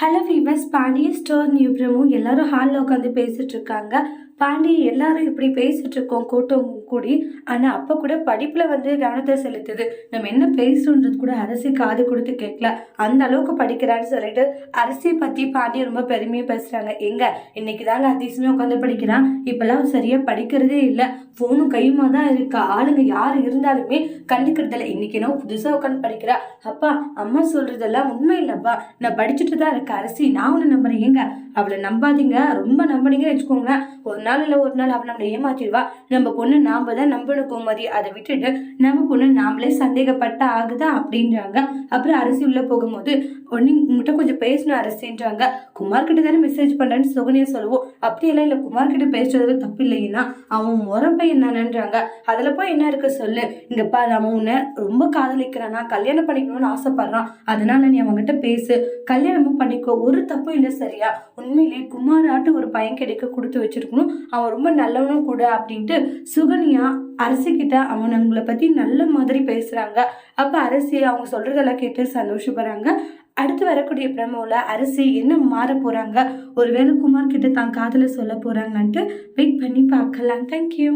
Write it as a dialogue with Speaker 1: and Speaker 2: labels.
Speaker 1: Hello fevers Pandiya store new Prabhu எல்லாரும் ஹாலில் உட்காந்து பேசிட்டு இருக்காங்க. பாண்டி எல்லாரும் இப்படி பேசிட்டு இருக்கோம் கூட்டம் கூடி. ஆனால் அப்போ கூட படிப்பில் வந்து கவனத்தை செலுத்துது நம்ம என்ன பேசுன்றது கூட அரசி காது கொடுத்து கேட்கல. அந்த அளவுக்கு படிக்கிறான்னு சொல்லிட்டு அரசியை பற்றி பாண்டி ரொம்ப பெருமையாக பேசுகிறாங்க எங்க? இன்னைக்கு தாங்க அதிசயமே உட்காந்து படிக்கிறான். இப்போல்லாம் சரியாக படிக்கிறதே இல்லை. ஃபோனும் கையுமா தான் இருக்கா? ஆளுங்க யார் இருந்தாலுமே கண்டுக்கிறதில்ல. இன்னைக்கு என்ன புதுசாக உட்காந்து படிக்கிறா. அப்பா அம்மா சொல்றதெல்லாம் உண்மை இல்லைப்பா. நான் படிச்சுட்டு தான் இருக்க அரசி நான் ஒன்று நம்புறேன். ஏங்க அவளை நம்பாதீங்க. ரொம்ப நம்பினீங்கன்னு வச்சுக்கோங்களேன். ஒரு நாள் இல்லை ஒரு நாள் அவள் நம்மளை ஏமாத்திடுவா. நம்ம பொண்ணு நாம தான் நம்பணும் கோமதி. அதை விட்டுட்டு நம்ம பொண்ணு நாமளே சந்தேகப்பட்ட ஆகுதா அப்படின்றாங்க. அப்புறம் அரசி உள்ளே போகும்போது ஒன்னு உங்ககிட்ட கொஞ்சம் பேசணும் அரசின்றாங்க. குமார் கிட்ட தானே மெசேஜ் பண்றேன்னு சுகனியா சொல்லுவோம். அப்படியெல்லாம் இல்லை குமார் கிட்ட பேசுறதுல தப்பு இல்லைன்னா அவன் முறை என்னன்றாங்க அதில் போய் என்ன இருக்கு சொல்லு. இங்க நம்ம உன்னை ரொம்ப காதலிக்கிறானா. கல்யாணம் பண்ணிக்கணும்னு ஆசைப்படுறான். அதனால நீ அவன்கிட்ட பேசு. கல்யாணமும் பண்ணிக்கோ. ஒரு தப்பும் இல்லை சரியா. உண்மையிலே குமாராட்ட ஒரு பையன் கிடைக்க கொடுத்து வச்சிருக்கணும். அவன் ரொம்ப நல்லவனும் கூட அப்படின்ட்டு சுகன்யா அரசிக்கிட்ட அவனவங்களை பற்றி நல்ல மாதிரி பேசுகிறாங்க அப்போ அரசி அவங்க சொல்கிறதெல்லாம் கேட்டு சந்தோஷப்படுறாங்க. அடுத்து வரக்கூடிய பிரமோவில் அரசி என்ன மாற போகிறாங்க ஒருவேளை குமார் கிட்ட தான் காதில் சொல்ல போகிறாங்கன்ட்டு வெயிட் பண்ணி பார்க்கலாம். தேங்க்யூ